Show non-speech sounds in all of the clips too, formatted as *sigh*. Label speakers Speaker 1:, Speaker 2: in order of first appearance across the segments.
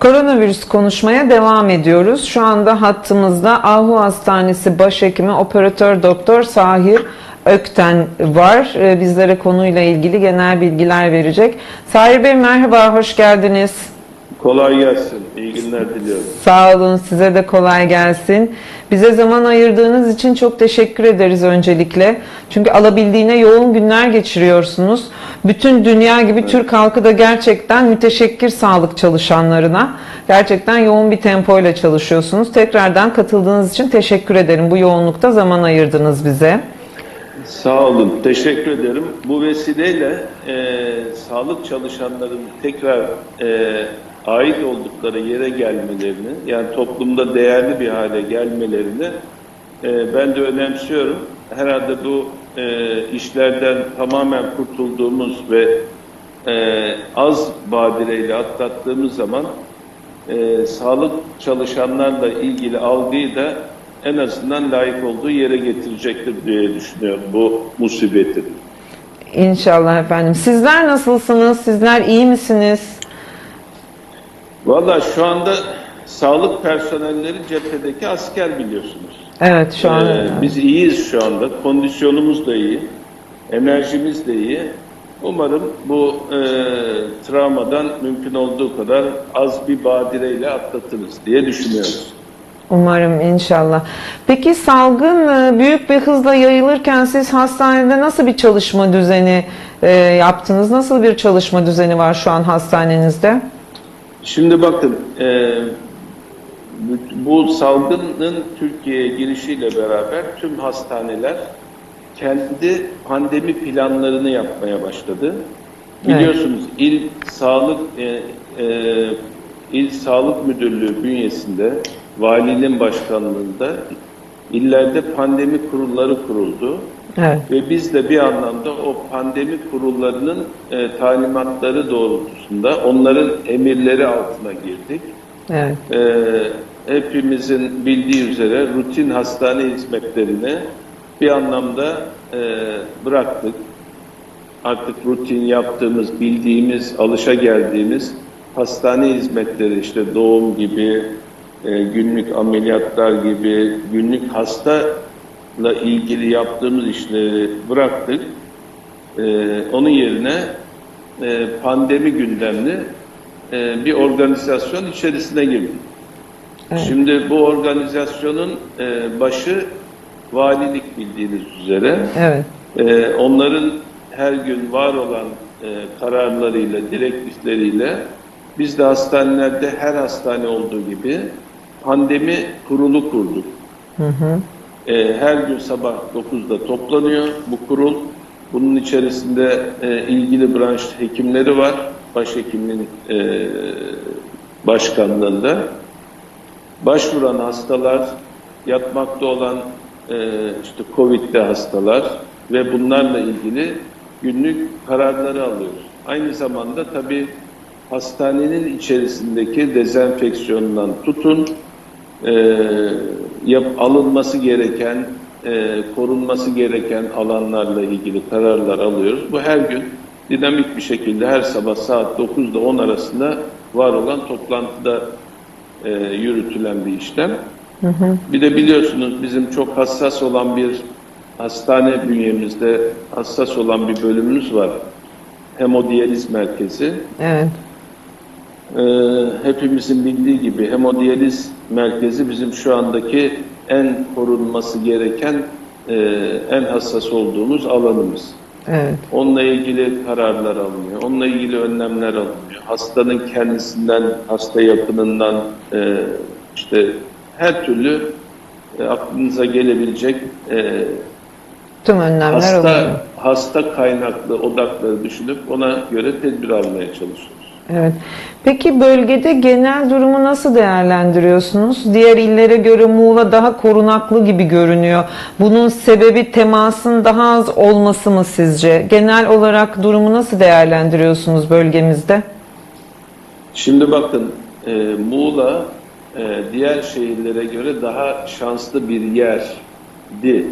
Speaker 1: Koronavirüs konuşmaya devam ediyoruz. Şu anda hattımızda Ahu Hastanesi Başhekimi Operatör Doktor Sahir Ökten var. Ee, Bizlere konuyla ilgili genel bilgiler verecek. Sahir Bey merhaba, hoş geldiniz.
Speaker 2: Kolay gelsin. İyi günler diliyorum.
Speaker 1: Sağ olun, size de kolay gelsin. Bize zaman ayırdığınız için çok teşekkür ederiz öncelikle. Çünkü alabildiğine yoğun günler geçiriyorsunuz. Bütün dünya gibi Türk halkı da gerçekten müteşekkir sağlık çalışanlarına. Gerçekten yoğun bir tempoyla çalışıyorsunuz. Tekrardan katıldığınız için teşekkür ederim. Bu yoğunlukta zaman ayırdınız bize.
Speaker 2: Sağ olun. Teşekkür ederim. Bu vesileyle e, sağlık çalışanların tekrar e, ait oldukları yere gelmelerini, yani toplumda değerli bir hale gelmelerini e, ben de önemsiyorum. Herhalde bu e, işlerden tamamen kurtulduğumuz ve e, az badireyle atlattığımız zaman e, sağlık çalışanlarla ilgili algıyı da en azından layık olduğu yere getirecektir diye düşünüyorum bu musibeti.
Speaker 1: İnşallah efendim. Sizler nasılsınız? Sizler iyi misiniz?
Speaker 2: Valla şu anda sağlık personelleri cephedeki asker biliyorsunuz.
Speaker 1: Evet şu an.
Speaker 2: Ee, biz iyiyiz şu anda. Kondisyonumuz da iyi. Enerjimiz de iyi. Umarım bu e, travmadan mümkün olduğu kadar az bir badireyle atlatırız diye düşünüyoruz.
Speaker 1: Umarım inşallah. Peki salgın e, büyük bir hızla yayılırken siz hastanede nasıl bir çalışma düzeni e, yaptınız? Nasıl bir çalışma düzeni var şu an hastanenizde?
Speaker 2: Şimdi bakın, e, bu salgının Türkiye'ye girişiyle beraber tüm hastaneler kendi pandemi planlarını yapmaya başladı.
Speaker 1: Evet.
Speaker 2: Biliyorsunuz il sağlık e, e, il sağlık müdürlüğü bünyesinde valinin başkanlığında illerde pandemi kurulları kuruldu.
Speaker 1: Evet.
Speaker 2: Ve biz de bir anlamda o pandemi kurullarının e, talimatları doğrultusunda onların emirleri altına girdik.
Speaker 1: Evet.
Speaker 2: E, hepimizin bildiği üzere rutin hastane hizmetlerini bir anlamda e, bıraktık. Artık rutin yaptığımız, bildiğimiz, alışa geldiğimiz hastane hizmetleri işte doğum gibi, e, günlük ameliyatlar gibi, günlük hastayla ilgili yaptığımız işleri bıraktık. E, onun yerine e, pandemi gündemli e, bir organizasyon içerisine girdik. Şimdi bu organizasyonun e, başı valilik bildiğiniz üzere.
Speaker 1: Evet.
Speaker 2: Ee, onların her gün var olan e, kararlarıyla, direktifleriyle biz de hastanelerde her hastane olduğu gibi pandemi kurulu kurduk. Ee, her gün sabah 9'da toplanıyor bu kurul. Bunun içerisinde e, ilgili branş hekimleri var. Başhekimin e, başkanlığında. Başvuran hastalar, yatmakta olan e, işte Covid'de hastalar ve bunlarla ilgili günlük kararları alıyoruz. Aynı zamanda tabii hastanenin içerisindeki dezenfeksiyondan tutun, e, yap, alınması gereken, e, korunması gereken alanlarla ilgili kararlar alıyoruz. Bu her gün dinamik bir şekilde her sabah saat 9 ile 10 arasında var olan toplantıda e, yürütülen bir işlem. Bir de biliyorsunuz bizim çok hassas olan bir hastane bünyemizde hassas olan bir bölümümüz var. Hemodiyaliz merkezi.
Speaker 1: Evet.
Speaker 2: Ee, hepimizin bildiği gibi hemodiyaliz merkezi bizim şu andaki en korunması gereken, e, en hassas olduğumuz alanımız.
Speaker 1: Evet.
Speaker 2: Onunla ilgili kararlar alınıyor, onunla ilgili önlemler alınıyor. Hastanın kendisinden, hasta yakınından, e, işte her türlü e, aklınıza gelebilecek e,
Speaker 1: Tüm önlemler
Speaker 2: hasta hasta kaynaklı odakları düşünüp ona göre tedbir almaya çalışıyoruz.
Speaker 1: Evet. Peki bölgede genel durumu nasıl değerlendiriyorsunuz? Diğer illere göre Muğla daha korunaklı gibi görünüyor. Bunun sebebi temasın daha az olması mı sizce? Genel olarak durumu nasıl değerlendiriyorsunuz bölgemizde?
Speaker 2: Şimdi bakın e, Muğla e, diğer şehirlere göre daha şanslı bir yerdi.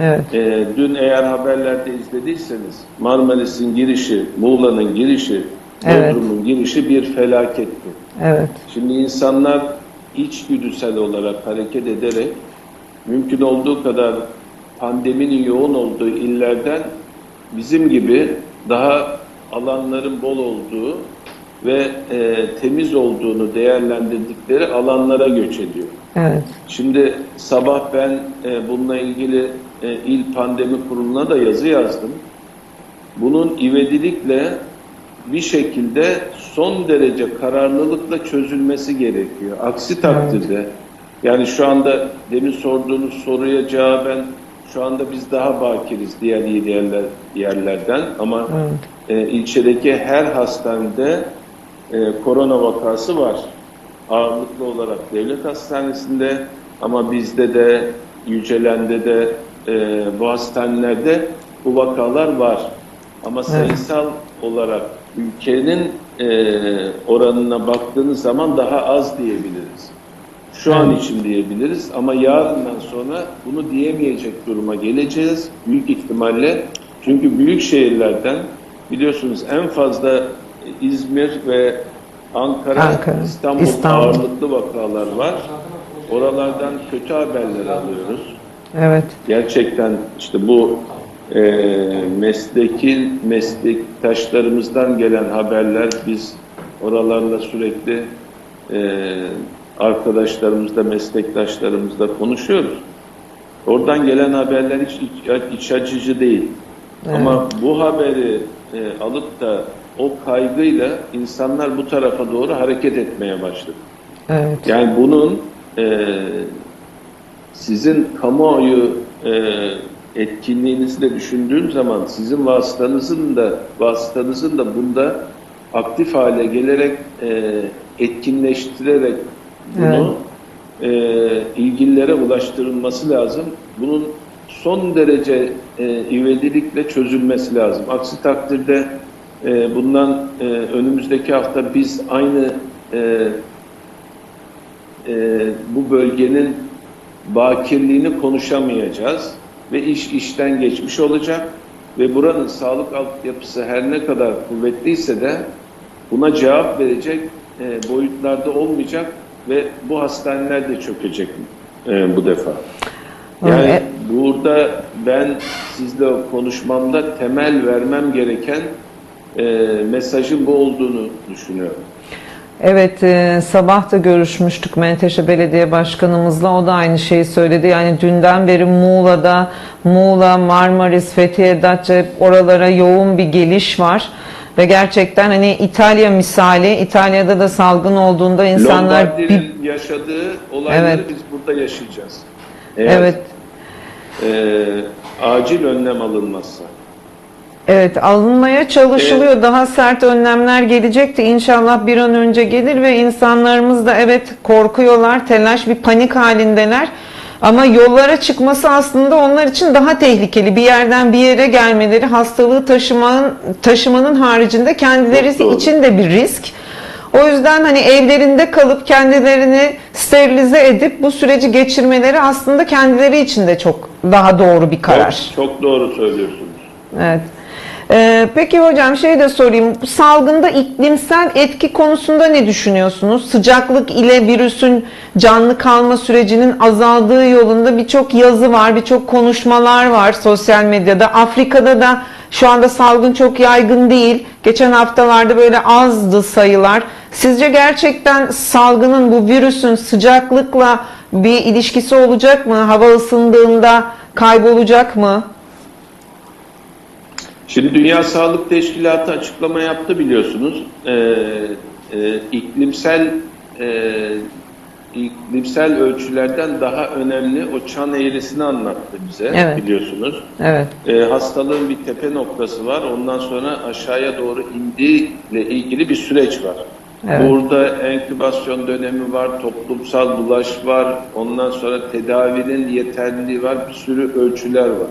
Speaker 1: Evet.
Speaker 2: E, dün eğer haberlerde izlediyseniz Marmaris'in girişi, Muğla'nın girişi
Speaker 1: Evet.
Speaker 2: Bodrum'un girişi bir felaketti.
Speaker 1: Evet.
Speaker 2: Şimdi insanlar içgüdüsel olarak hareket ederek mümkün olduğu kadar pandeminin yoğun olduğu illerden bizim gibi daha alanların bol olduğu ve e, temiz olduğunu değerlendirdikleri alanlara göç ediyor.
Speaker 1: Evet.
Speaker 2: Şimdi sabah ben e, bununla ilgili e, İl Pandemi Kurulu'na da yazı yazdım. Bunun ivedilikle bir şekilde son derece kararlılıkla çözülmesi gerekiyor. Aksi takdirde yani şu anda demin sorduğunuz soruya cevaben şu anda biz daha bakiriz diğer iyi yerler, yerlerden ama e, ilçedeki her hastanede e, korona vakası var. Ağırlıklı olarak devlet hastanesinde ama bizde de Yücelen'de de e, bu hastanelerde bu vakalar var. Ama sayısal olarak ülkenin e, oranına baktığınız zaman daha az diyebiliriz. Şu an için diyebiliriz ama yarından sonra bunu diyemeyecek duruma geleceğiz büyük ihtimalle. Çünkü büyük şehirlerden biliyorsunuz en fazla İzmir ve Ankara,
Speaker 1: Ankara,
Speaker 2: İstanbul,
Speaker 1: İstanbul.
Speaker 2: ağırlıklı vakalar var. Oralardan kötü haberler alıyoruz.
Speaker 1: Evet.
Speaker 2: Gerçekten işte bu e, mesleki meslektaşlarımızdan gelen haberler biz oralarla sürekli e, arkadaşlarımızla, meslektaşlarımızla konuşuyoruz. Oradan gelen haberler hiç iç, iç açıcı değil. Ama bu haberi e, alıp da o kaygıyla insanlar bu tarafa doğru hareket etmeye başladı.
Speaker 1: Evet.
Speaker 2: Yani bunun e, sizin kamuoyu e, etkinliğinizi de düşündüğüm zaman sizin vasıtanızın da vasıtanızın da bunda aktif hale gelerek e, etkinleştirerek bunu e, ilgililere ulaştırılması lazım. Bunun son derece e, ivedilikle çözülmesi lazım. Aksi takdirde e, bundan e, önümüzdeki hafta biz aynı e, e, bu bölgenin bakirliğini konuşamayacağız ve iş işten geçmiş olacak ve buranın sağlık altyapısı her ne kadar kuvvetliyse de buna cevap verecek e, boyutlarda olmayacak ve bu hastaneler de çökecek e, bu defa. Yani
Speaker 1: Evet.
Speaker 2: burada ben sizle konuşmamda temel vermem gereken e, mesajın bu olduğunu düşünüyorum.
Speaker 1: Evet e, sabah da görüşmüştük Menteşe Belediye Başkanımızla o da aynı şeyi söyledi. Yani dünden beri Muğla'da Muğla, Marmaris, Fethiye, Datça hep oralara yoğun bir geliş var. Ve gerçekten hani İtalya misali İtalya'da da salgın olduğunda insanlar bir,
Speaker 2: Lombardi'nin yaşadığı olayları
Speaker 1: Evet.
Speaker 2: biz burada yaşayacağız. Eğer
Speaker 1: evet
Speaker 2: e, acil önlem alınmazsa.
Speaker 1: Evet alınmaya çalışılıyor. Daha sert önlemler gelecekti. İnşallah bir an önce gelir ve insanlarımız da evet korkuyorlar. Telaş bir panik halindeler. Ama yollara çıkması aslında onlar için daha tehlikeli. Bir yerden bir yere gelmeleri hastalığı taşımanın taşımanın haricinde kendileri
Speaker 2: doğru.
Speaker 1: için de bir risk. O yüzden hani evlerinde kalıp kendilerini sterilize edip bu süreci geçirmeleri aslında kendileri için de çok daha doğru bir karar.
Speaker 2: Çok, çok doğru söylüyorsunuz.
Speaker 1: Evet. Ee, peki hocam şey de sorayım. Salgında iklimsel etki konusunda ne düşünüyorsunuz? Sıcaklık ile virüsün canlı kalma sürecinin azaldığı yolunda birçok yazı var, birçok konuşmalar var sosyal medyada. Afrika'da da şu anda salgın çok yaygın değil. Geçen haftalarda böyle azdı sayılar. Sizce gerçekten salgının bu virüsün sıcaklıkla bir ilişkisi olacak mı? Hava ısındığında kaybolacak mı?
Speaker 2: Şimdi Dünya Sağlık Teşkilatı açıklama yaptı biliyorsunuz. Ee, e, iklimsel e, iklimsel ölçülerden daha önemli o çan eğrisini anlattı bize
Speaker 1: Evet.
Speaker 2: biliyorsunuz.
Speaker 1: Evet.
Speaker 2: E, hastalığın bir tepe noktası var. Ondan sonra aşağıya doğru indiğiyle ilgili bir süreç var.
Speaker 1: Evet.
Speaker 2: Burada enkübasyon dönemi var, toplumsal bulaş var, ondan sonra tedavinin yeterliliği var, bir sürü ölçüler var.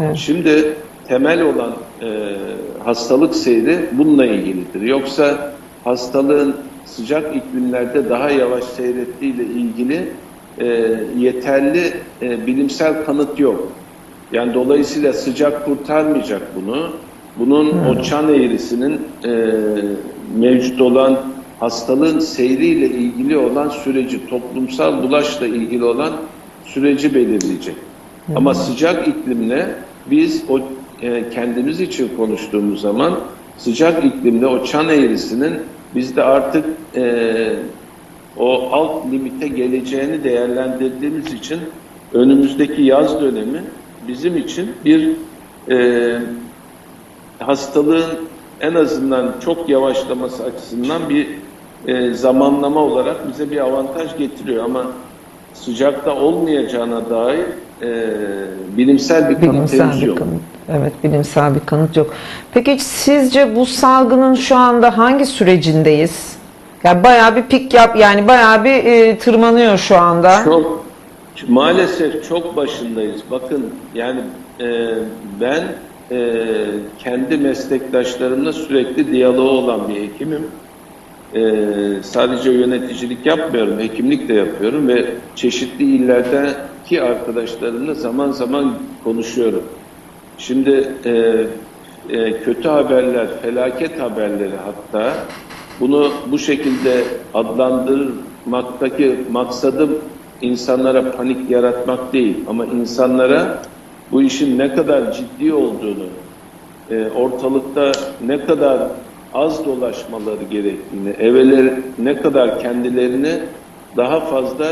Speaker 1: Evet.
Speaker 2: Şimdi temel olan e, hastalık seyri bununla ilgilidir. Yoksa hastalığın sıcak iklimlerde daha yavaş seyrettiğiyle ilgili e, yeterli e, bilimsel kanıt yok. Yani dolayısıyla sıcak kurtarmayacak bunu. bunun o çan eğrisinin e, mevcut olan hastalığın seyriyle ilgili olan süreci, toplumsal bulaşla ilgili olan süreci belirleyecek. Ama sıcak iklimle biz o e, kendimiz için konuştuğumuz zaman sıcak iklimde o çan eğrisinin bizde artık e, o alt limite geleceğini değerlendirdiğimiz için önümüzdeki yaz dönemi bizim için bir e, hastalığın en azından çok yavaşlaması açısından bir e, zamanlama olarak bize bir avantaj getiriyor ama sıcakta olmayacağına dair e, bilimsel bir kanıt
Speaker 1: Bilimsel
Speaker 2: henüz
Speaker 1: bir
Speaker 2: yok.
Speaker 1: kanıt. Evet, bilimsel bir kanıt yok. Peki sizce bu salgının şu anda hangi sürecindeyiz? Yani bayağı bir pik yap, yani bayağı bir e, tırmanıyor şu anda.
Speaker 2: Çok maalesef çok başındayız. Bakın yani e, ben e, kendi meslektaşlarımla sürekli diyaloğu olan bir hekimim. E, sadece yöneticilik yapmıyorum, hekimlik de yapıyorum ve çeşitli illerdeki arkadaşlarımla zaman zaman konuşuyorum. Şimdi e, e, kötü haberler, felaket haberleri hatta bunu bu şekilde adlandırmaktaki maksadım insanlara panik yaratmak değil ama insanlara bu işin ne kadar ciddi olduğunu, e, ortalıkta ne kadar az dolaşmaları gerektiğini, evveler ne kadar kendilerini daha fazla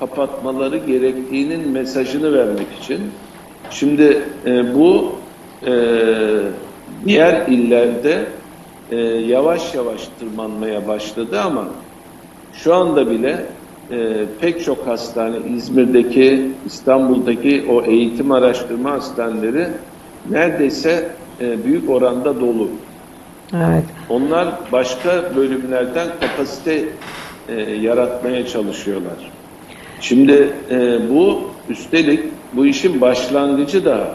Speaker 2: kapatmaları gerektiğinin mesajını vermek için. Şimdi e, bu e, diğer illerde e, yavaş yavaş tırmanmaya başladı ama şu anda bile e, pek çok hastane, İzmir'deki, İstanbul'daki o eğitim araştırma hastaneleri neredeyse e, büyük oranda dolu.
Speaker 1: Evet.
Speaker 2: Onlar başka bölümlerden kapasite e, yaratmaya çalışıyorlar. Şimdi e, bu üstelik bu işin başlangıcı da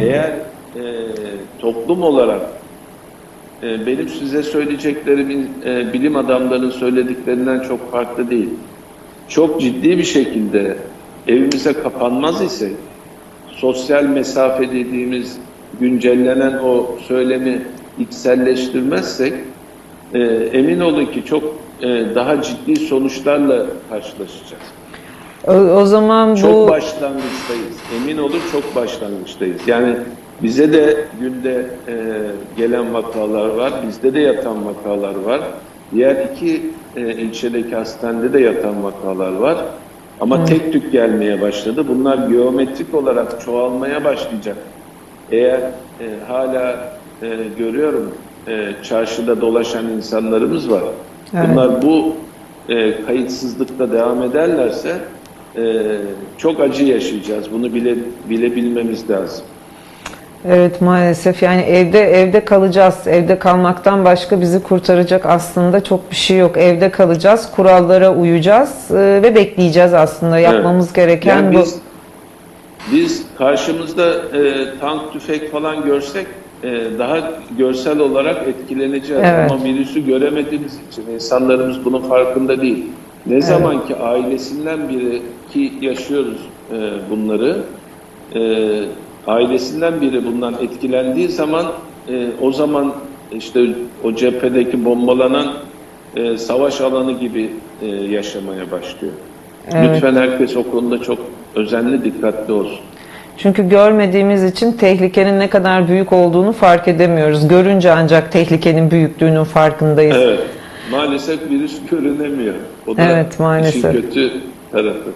Speaker 2: eğer e, toplum olarak e, benim size söyleyeceklerimin e, bilim adamlarının söylediklerinden çok farklı değil. Çok ciddi bir şekilde evimize kapanmaz ise sosyal mesafe dediğimiz güncellenen o söylemi içselleştirmezsek e, emin olun ki çok e, daha ciddi sonuçlarla karşılaşacağız.
Speaker 1: O, o zaman
Speaker 2: Çok
Speaker 1: bu
Speaker 2: başlangıçtayız. Emin olun çok başlangıçtayız. Yani bize de günde e, gelen vakalar var, bizde de yatan vakalar var. Diğer iki e, ilçedeki hastanede de yatan vakalar var. Ama tek tük gelmeye başladı. Bunlar geometrik olarak çoğalmaya başlayacak. Eğer e, hala e, görüyorum e, çarşıda dolaşan insanlarımız var.
Speaker 1: Evet.
Speaker 2: Bunlar bu e, kayıtsızlıkta devam ederlerse çok acı yaşayacağız. Bunu bile bilebilmemiz lazım.
Speaker 1: Evet maalesef yani evde evde kalacağız. Evde kalmaktan başka bizi kurtaracak aslında çok bir şey yok. Evde kalacağız, kurallara uyacağız e, ve bekleyeceğiz aslında. Yapmamız gereken
Speaker 2: Yani
Speaker 1: bu.
Speaker 2: biz, biz karşımızda e, tank, tüfek falan görsek e, daha görsel olarak etkileneceğiz.
Speaker 1: Evet.
Speaker 2: Ama virüsü göremediğimiz için insanlarımız bunun farkında değil. Ne zaman ki ailesinden biri ki yaşıyoruz e, bunları, e, ailesinden biri bundan etkilendiği zaman e, o zaman işte o cephedeki bombalanan e, savaş alanı gibi e, yaşamaya başlıyor.
Speaker 1: Evet.
Speaker 2: Lütfen herkes o konuda çok özenli, dikkatli olsun.
Speaker 1: Çünkü görmediğimiz için tehlikenin ne kadar büyük olduğunu fark edemiyoruz. Görünce ancak tehlikenin büyüklüğünün farkındayız.
Speaker 2: Evet, maalesef virüs görünemiyor. O da
Speaker 1: Evet, maalesef.
Speaker 2: işin kötü tarafı.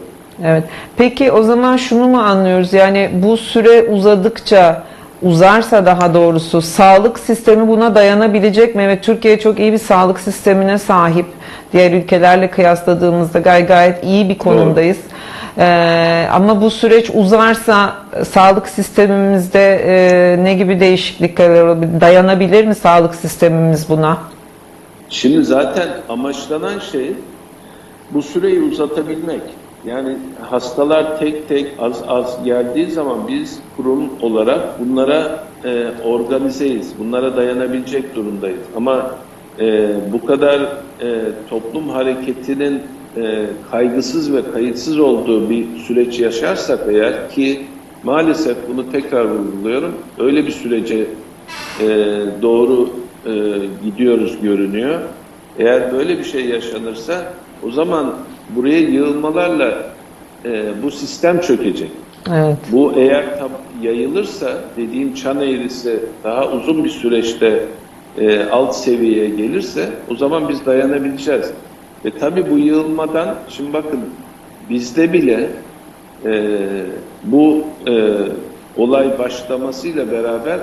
Speaker 1: Evet. Peki o zaman şunu mu anlıyoruz? Yani bu süre uzadıkça uzarsa daha doğrusu sağlık sistemi buna dayanabilecek mi? Evet Türkiye çok iyi bir sağlık sistemine sahip. Diğer ülkelerle kıyasladığımızda gay gayet iyi bir konumdayız. Ee, ama bu süreç uzarsa sağlık sistemimizde e, ne gibi değişiklikler olabilir? Dayanabilir mi sağlık sistemimiz buna?
Speaker 2: Şimdi zaten amaçlanan şey bu süreyi uzatabilmek. Yani hastalar tek tek az az geldiği zaman biz kurum olarak bunlara e, organizeyiz. Bunlara dayanabilecek durumdayız. Ama e, bu kadar e, toplum hareketinin e, kaygısız ve kayıtsız olduğu bir süreç yaşarsak eğer ki maalesef bunu tekrar vurguluyorum öyle bir sürece e, doğru e, gidiyoruz görünüyor. Eğer böyle bir şey yaşanırsa o zaman buraya yığılmalarla e, bu sistem çökecek.
Speaker 1: Evet.
Speaker 2: Bu eğer yayılırsa dediğim çan eğrisi daha uzun bir süreçte e, alt seviyeye gelirse o zaman biz dayanabileceğiz. Ve tabii bu yığılmadan şimdi bakın bizde bile e, bu e, olay başlamasıyla beraber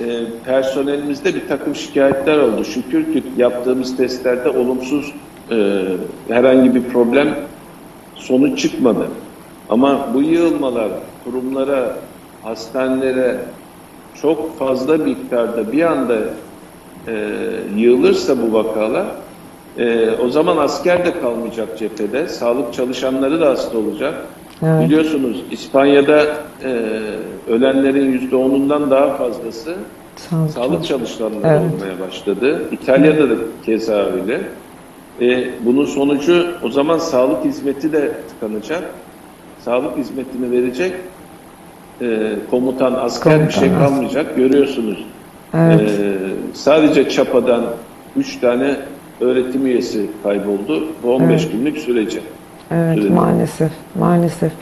Speaker 2: e, personelimizde bir takım şikayetler oldu. Şükür ki yaptığımız testlerde olumsuz e, herhangi bir problem sonuç çıkmadı. Ama bu yığılmalar kurumlara, hastanelere çok fazla miktarda bir anda e, yığılırsa bu vakalar e, o zaman asker de kalmayacak cephede. Sağlık çalışanları da hasta olacak.
Speaker 1: Evet.
Speaker 2: Biliyorsunuz İspanya'da e, ölenlerin yüzde onundan daha fazlası
Speaker 1: Sağlık.
Speaker 2: sağlık çalışanları
Speaker 1: Evet.
Speaker 2: olmaya başladı. İtalya'da da keza öyle. E, bunun sonucu o zaman sağlık hizmeti de tıkanacak. Sağlık hizmetini verecek e, komutan, asker bir
Speaker 1: Komutan,
Speaker 2: şey
Speaker 1: asker.
Speaker 2: kalmayacak. Görüyorsunuz.
Speaker 1: Evet.
Speaker 2: E, sadece Çapa'dan 3 tane öğretim üyesi kayboldu. Bu 15 günlük sürece.
Speaker 1: Evet
Speaker 2: Sürede.
Speaker 1: maalesef maalesef.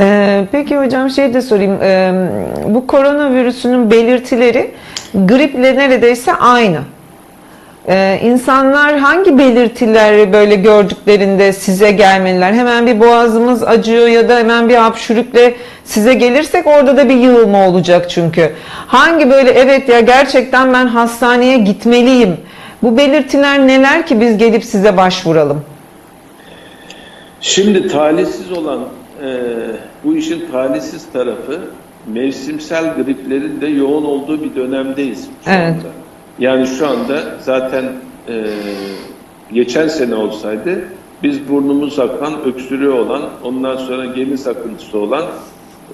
Speaker 1: Ee, peki hocam şey de sorayım. Ee, bu koronavirüsünün belirtileri griple neredeyse aynı. Ee, insanlar hangi belirtileri böyle gördüklerinde size gelmeliler? Hemen bir boğazımız acıyor ya da hemen bir hapşürükle size gelirsek orada da bir yığılma olacak çünkü. Hangi böyle evet ya gerçekten ben hastaneye gitmeliyim. Bu belirtiler neler ki biz gelip size başvuralım?
Speaker 2: Şimdi talihsiz olan e, bu işin talihsiz tarafı mevsimsel griplerin de yoğun olduğu bir dönemdeyiz şu
Speaker 1: Evet.
Speaker 2: anda. Yani şu anda zaten e, geçen sene olsaydı biz burnumuz akan, öksürüğü olan, ondan sonra geniz akıntısı olan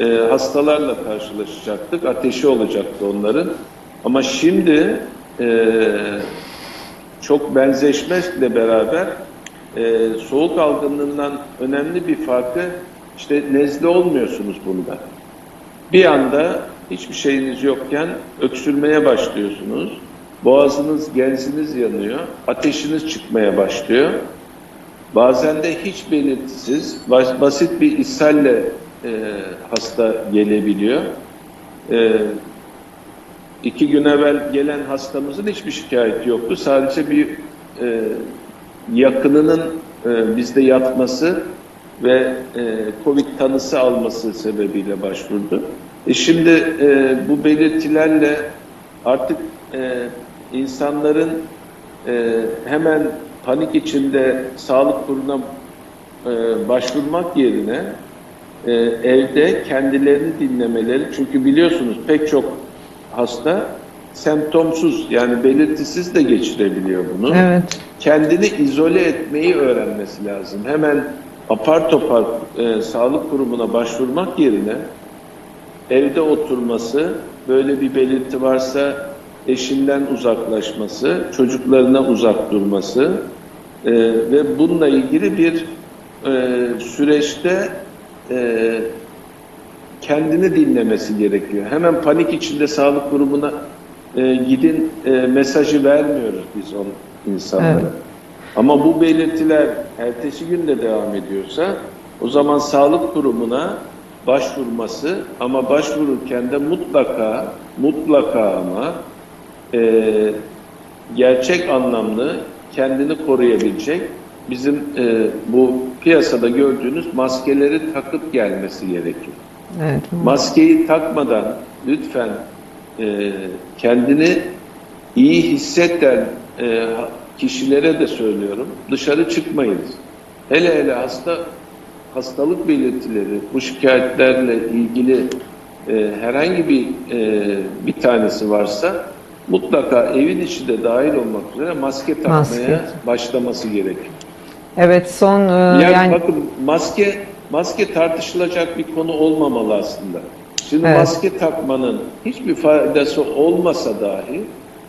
Speaker 2: e, hastalarla karşılaşacaktık. Ateşi olacaktı onların. Ama şimdi e, çok benzeşmekle beraber e, soğuk algınlığından önemli bir farkı işte nezle olmuyorsunuz bunda. Bir anda hiçbir şeyiniz yokken öksürmeye başlıyorsunuz. Boğazınız, genziniz yanıyor. Ateşiniz çıkmaya başlıyor. Bazen de hiç belirtisiz, bas- basit bir ishalle e, hasta gelebiliyor. E, iki gün evvel gelen hastamızın hiçbir şikayeti yoktu. Sadece bir e, yakınının e, bizde yatması ve e, Covid tanısı alması sebebiyle başvurdu. E şimdi e, bu belirtilerle artık e, insanların e, hemen panik içinde sağlık kuruluna e, başvurmak yerine e, evde kendilerini dinlemeleri çünkü biliyorsunuz pek çok hasta semptomsuz yani belirtisiz de geçirebiliyor bunu.
Speaker 1: Evet.
Speaker 2: Kendini izole etmeyi öğrenmesi lazım. Hemen apar topar e, sağlık kurumuna başvurmak yerine evde oturması, böyle bir belirti varsa eşinden uzaklaşması, çocuklarına uzak durması e, ve bununla ilgili bir e, süreçte e, kendini dinlemesi gerekiyor. Hemen panik içinde sağlık kurumuna e, gidin e, mesajı vermiyoruz biz on insanlara.
Speaker 1: Evet.
Speaker 2: Ama bu belirtiler ertesi gün de devam ediyorsa o zaman sağlık kurumuna başvurması ama başvururken de mutlaka mutlaka ama e, gerçek anlamlı kendini koruyabilecek bizim e, bu piyasada gördüğünüz maskeleri takıp gelmesi gerekiyor.
Speaker 1: Evet.
Speaker 2: Maskeyi takmadan lütfen e, kendini iyi hisseden e, kişilere de söylüyorum dışarı çıkmayınız. Hele hele hasta hastalık belirtileri bu şikayetlerle ilgili e, herhangi bir e, bir tanesi varsa mutlaka evin içi de dahil olmak üzere maske takmaya
Speaker 1: Maske.
Speaker 2: başlaması gerekiyor.
Speaker 1: Evet son e,
Speaker 2: Yani,
Speaker 1: yani
Speaker 2: bakın maske maske tartışılacak bir konu olmamalı aslında. Şimdi
Speaker 1: Evet.
Speaker 2: maske takmanın hiçbir faydası olmasa dahi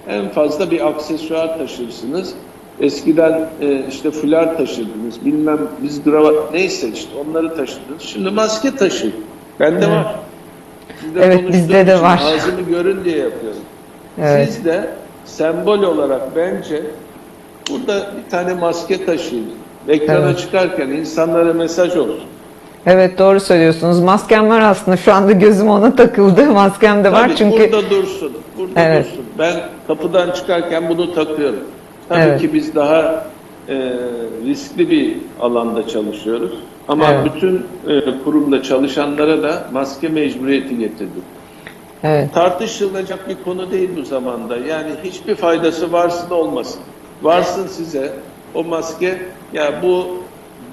Speaker 2: en fazla bir aksesuar taşırsınız. Eskiden e, işte fular taşırdınız, bilmem biz kravat neyse işte onları taşıdınız. Şimdi maske taşıyın. Bende
Speaker 1: Evet.
Speaker 2: var. Sizle
Speaker 1: Evet, bizde de var.
Speaker 2: Ağzımı görün diye yapıyorum.
Speaker 1: Evet.
Speaker 2: Siz de sembol olarak bence burada bir tane maske taşıyın. Ekrana
Speaker 1: Evet.
Speaker 2: çıkarken insanlara mesaj olsun.
Speaker 1: Evet doğru söylüyorsunuz. Maskem var aslında. Şu anda gözüm ona takıldı. *laughs* Maskem de var
Speaker 2: Tabii
Speaker 1: çünkü
Speaker 2: burada dursun. Burada
Speaker 1: Evet.
Speaker 2: dursun. Ben kapıdan çıkarken bunu takıyorum. Tabii
Speaker 1: Evet.
Speaker 2: ki biz daha e, riskli bir alanda çalışıyoruz. Ama
Speaker 1: Evet.
Speaker 2: bütün e, kurumda çalışanlara da maske mecburiyeti getirdik.
Speaker 1: evet.
Speaker 2: Tartışılacak bir konu değil bu zamanda. Yani hiçbir faydası varsın olmasın. Varsın size o maske ya bu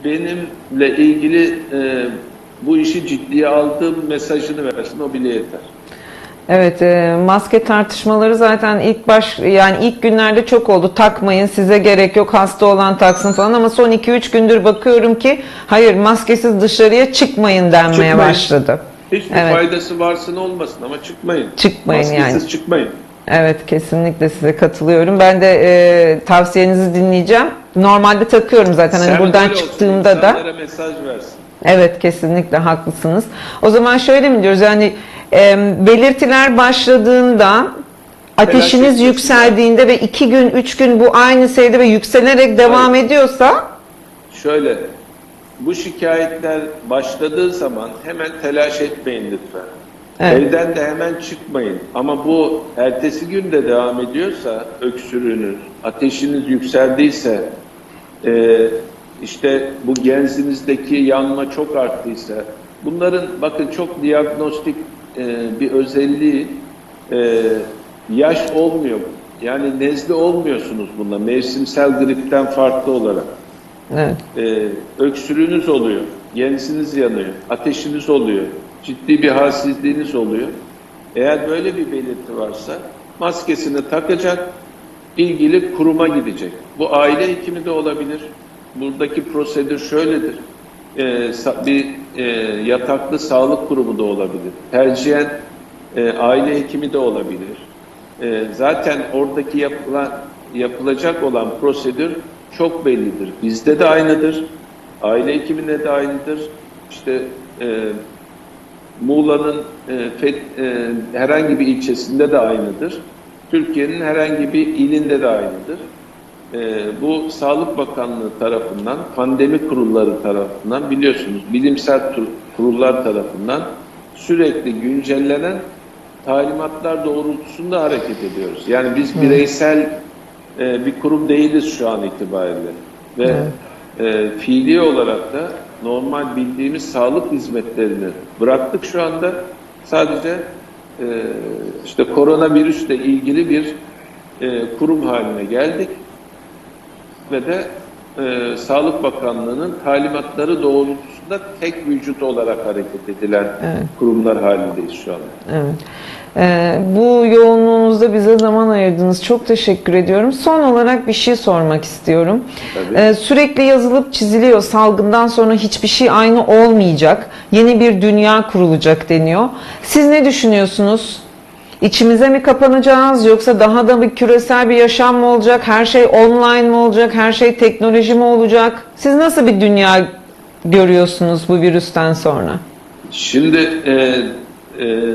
Speaker 2: benimle ilgili e, bu işi ciddiye aldığım mesajını versin o bile yeter.
Speaker 1: Evet, e, maske tartışmaları zaten ilk baş yani ilk günlerde çok oldu. Takmayın, size gerek yok, hasta olan taksın falan ama son 2-3 gündür bakıyorum ki hayır maskesiz dışarıya çıkmayın denmeye
Speaker 2: Çıkmayın.
Speaker 1: başladı.
Speaker 2: Hiçbir
Speaker 1: Evet.
Speaker 2: faydası varsın olmasın ama çıkmayın.
Speaker 1: Çıkmayın
Speaker 2: Maskesiz
Speaker 1: yani.
Speaker 2: çıkmayın.
Speaker 1: Evet, kesinlikle size katılıyorum. Ben de e, tavsiyenizi dinleyeceğim. Normalde takıyorum zaten hani
Speaker 2: Sembol
Speaker 1: buradan
Speaker 2: olsun,
Speaker 1: çıktığımda da.
Speaker 2: mesaj versin.
Speaker 1: Evet kesinlikle haklısınız. O zaman şöyle mi diyoruz yani e, belirtiler başladığında ateşiniz
Speaker 2: etmesin.
Speaker 1: yükseldiğinde ve iki gün üç gün bu aynı seyirde ve yükselerek devam ediyorsa
Speaker 2: Şöyle, bu şikayetler başladığı zaman hemen telaş etmeyin lütfen.
Speaker 1: Evet.
Speaker 2: Evden de hemen çıkmayın. Ama bu ertesi gün de devam ediyorsa öksürüğünüz, ateşiniz yükseldiyse, e, işte bu genzinizdeki yanma çok arttıysa, bunların bakın çok diagnostik e, bir özelliği e, yaş olmuyor. Yani nezle olmuyorsunuz bunda mevsimsel gripten farklı olarak
Speaker 1: evet,
Speaker 2: e, öksürüğünüz oluyor, genziniz yanıyor, ateşiniz oluyor, ciddi bir halsizliğiniz oluyor. Eğer böyle bir belirti varsa maskesini takacak, ilgili kuruma gidecek. Bu aile hekimi de olabilir. Buradaki prosedür şöyledir. E, sa- bir e, yataklı sağlık kurumu da olabilir. Tercihen e, aile hekimi de olabilir. E, zaten oradaki yapılan, yapılacak olan prosedür çok bellidir. Bizde de aynıdır. Aile hekimine de aynıdır. İşte e, Muğla'nın e, e, herhangi bir ilçesinde de aynıdır. Türkiye'nin herhangi bir ilinde de aynıdır. E, bu Sağlık Bakanlığı tarafından, pandemi kurulları tarafından biliyorsunuz bilimsel kurullar tarafından sürekli güncellenen talimatlar doğrultusunda hareket ediyoruz. Yani biz bireysel e, bir kurum değiliz şu an itibariyle. Ve e, fiili olarak da normal bildiğimiz sağlık hizmetlerini bıraktık şu anda. Sadece e, işte koronavirüsle ilgili bir e, kurum haline geldik ve de e, Sağlık Bakanlığı'nın talimatları doğrultusunda tek vücut olarak hareket edilen kurumlar halindeyiz şu anda.
Speaker 1: evet. E, bu yoğunluğunuzda bize zaman ayırdınız. Çok teşekkür ediyorum. Son olarak bir şey sormak istiyorum.
Speaker 2: Tabii.
Speaker 1: E, sürekli yazılıp çiziliyor. Salgından sonra hiçbir şey aynı olmayacak. Yeni bir dünya kurulacak deniyor. Siz ne düşünüyorsunuz? İçimize mi kapanacağız yoksa daha da bir küresel bir yaşam mı olacak? Her şey online mi olacak? Her şey teknoloji mi olacak? Siz nasıl bir dünya görüyorsunuz bu virüsten sonra?
Speaker 2: Şimdi e, e,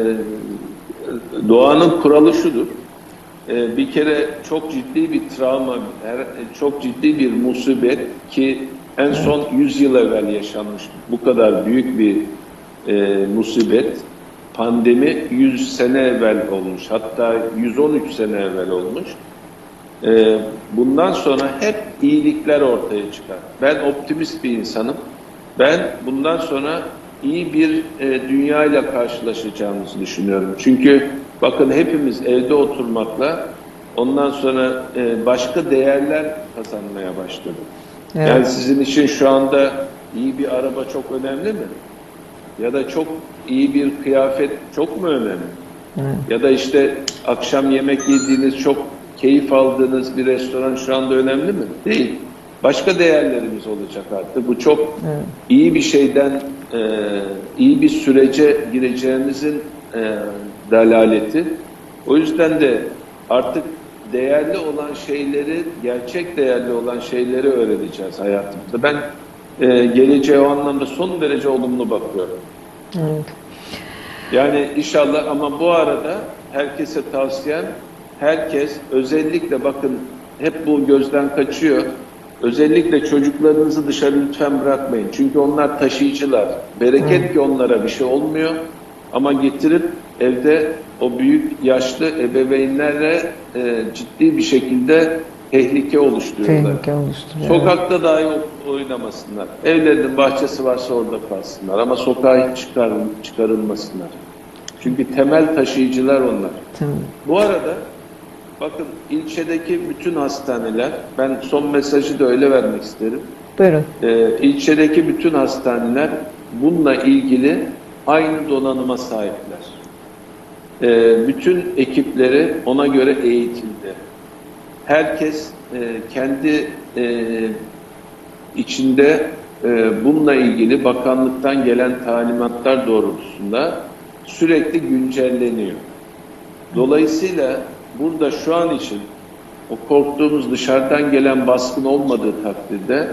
Speaker 2: doğanın kuralı şudur. E, bir kere çok ciddi bir travma, her- çok ciddi bir musibet ki en son 100 yıl evvel yaşanmış bu kadar büyük bir e, musibet. Pandemi 100 sene evvel olmuş. Hatta 113 sene evvel olmuş. Ee, bundan sonra hep iyilikler ortaya çıkar. Ben optimist bir insanım. Ben bundan sonra iyi bir e, dünya ile karşılaşacağımızı düşünüyorum. Çünkü bakın hepimiz evde oturmakla ondan sonra e, başka değerler kazanmaya başladık.
Speaker 1: Evet.
Speaker 2: Yani sizin için şu anda iyi bir araba çok önemli mi? Ya da çok iyi bir kıyafet çok mu önemli? Ya da işte akşam yemek yediğiniz, çok keyif aldığınız bir restoran şu anda önemli mi? Değil. Başka değerlerimiz olacak artık. Bu çok iyi bir şeyden, e, iyi bir sürece gireceğimizin e, dalaleti. O yüzden de artık değerli olan şeyleri, gerçek değerli olan şeyleri öğreneceğiz hayatımızda. Ben e, geleceğe o anlamda son derece olumlu bakıyorum.
Speaker 1: Evet.
Speaker 2: Yani inşallah ama bu arada herkese tavsiyem herkes özellikle bakın hep bu gözden kaçıyor. Özellikle çocuklarınızı dışarı lütfen bırakmayın. Çünkü onlar taşıyıcılar. Bereket ki onlara bir şey olmuyor. Ama getirip evde o büyük yaşlı ebeveynlerle e, ciddi bir şekilde tehlike oluşturuyorlar.
Speaker 1: Tehlike oluşturuyor.
Speaker 2: Sokakta dahi oynamasınlar. Evlerinin bahçesi varsa orada kalsınlar. Ama sokağa hiç çıkarın, çıkarılmasınlar. Çünkü temel taşıyıcılar onlar.
Speaker 1: Tamam.
Speaker 2: Bu arada bakın ilçedeki bütün hastaneler, ben son mesajı da öyle vermek isterim.
Speaker 1: Buyurun.
Speaker 2: Ee, ilçedeki bütün hastaneler bununla ilgili aynı donanıma sahipler. Ee, bütün ekipleri ona göre eğitildi. Herkes e, kendi e, içinde e, bununla ilgili bakanlıktan gelen talimatlar doğrultusunda sürekli güncelleniyor. Dolayısıyla burada şu an için o korktuğumuz dışarıdan gelen baskın olmadığı takdirde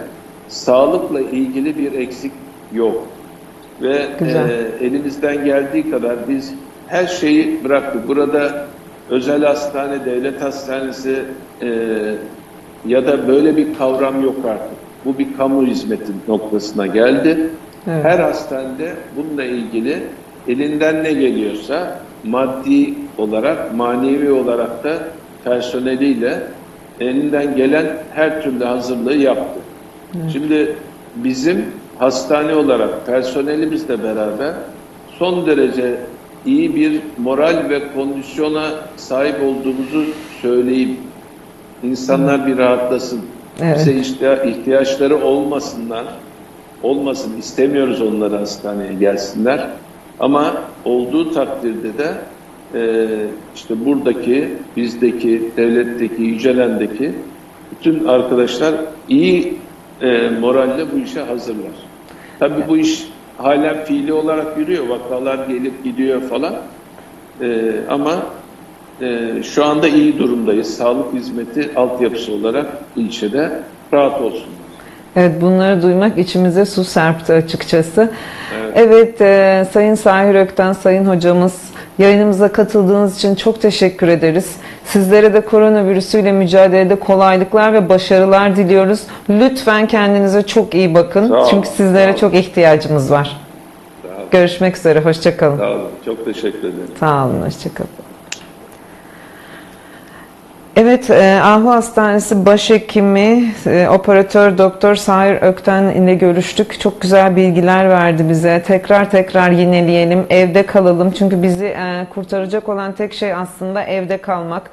Speaker 2: sağlıkla ilgili bir eksik yok. Ve
Speaker 1: Güzel.
Speaker 2: e, elimizden geldiği kadar biz her şeyi bıraktık. Burada özel hastane, devlet hastanesi e, ya da böyle bir kavram yok artık. Bu bir kamu hizmeti noktasına geldi.
Speaker 1: Evet.
Speaker 2: Her hastanede bununla ilgili elinden ne geliyorsa maddi olarak, manevi olarak da personeliyle elinden gelen her türlü hazırlığı yaptı. Şimdi bizim hastane olarak personelimizle beraber son derece iyi bir moral ve kondisyona sahip olduğumuzu söyleyip insanlar bir rahatlasın.
Speaker 1: Evet.
Speaker 2: Bize ihtiya- ihtiyaçları olmasınlar. Olmasın istemiyoruz onları hastaneye gelsinler. Ama olduğu takdirde de e, işte buradaki, bizdeki, devletteki, yücelendeki bütün arkadaşlar iyi e, moralle bu işe hazırlar. Tabii bu iş halen fiili olarak yürüyor. Vakalar gelip gidiyor falan. E, ama e, şu anda iyi durumdayız. Sağlık hizmeti altyapısı olarak ilçede rahat olsunlar.
Speaker 1: Evet bunları duymak içimize su serpti açıkçası. Evet, e, Sayın Sahir Ökten, Sayın Hocamız yayınımıza katıldığınız için çok teşekkür ederiz. Sizlere de koronavirüsüyle mücadelede kolaylıklar ve başarılar diliyoruz. Lütfen kendinize çok iyi bakın.
Speaker 2: Sağ
Speaker 1: Çünkü sizlere çok ihtiyacımız var. Görüşmek üzere, hoşçakalın.
Speaker 2: Sağ olun. Çok teşekkür ederim.
Speaker 1: Sağ olun, hoşçakalın. Evet, e, Ahu Hastanesi Başhekimi, e, operatör doktor Sahir Ökten ile görüştük. Çok güzel bilgiler verdi bize. Tekrar tekrar yineleyelim, evde kalalım. Çünkü bizi e, kurtaracak olan tek şey aslında evde kalmak.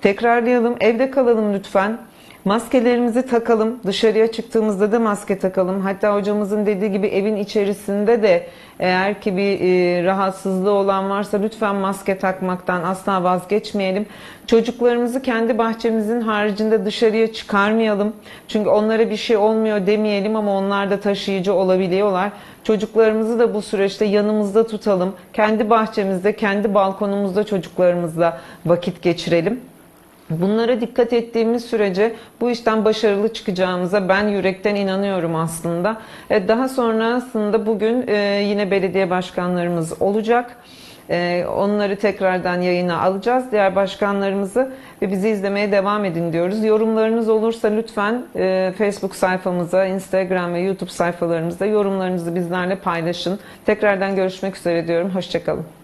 Speaker 1: Tekrarlayalım, evde kalalım lütfen. Maskelerimizi takalım. Dışarıya çıktığımızda da maske takalım. Hatta hocamızın dediği gibi evin içerisinde de eğer ki bir e, rahatsızlığı olan varsa lütfen maske takmaktan asla vazgeçmeyelim. Çocuklarımızı kendi bahçemizin haricinde dışarıya çıkarmayalım. Çünkü onlara bir şey olmuyor demeyelim ama onlar da taşıyıcı olabiliyorlar. Çocuklarımızı da bu süreçte yanımızda tutalım. Kendi bahçemizde, kendi balkonumuzda çocuklarımızla vakit geçirelim. Bunlara dikkat ettiğimiz sürece bu işten başarılı çıkacağımıza ben yürekten inanıyorum aslında. E, Daha sonrasında bugün e, yine belediye başkanlarımız olacak. E, Onları tekrardan yayına alacağız. Diğer başkanlarımızı ve bizi izlemeye devam edin diyoruz. Yorumlarınız olursa lütfen Facebook sayfamıza, Instagram ve YouTube sayfalarımızda yorumlarınızı bizlerle paylaşın. Tekrardan görüşmek üzere diyorum. Hoşçakalın.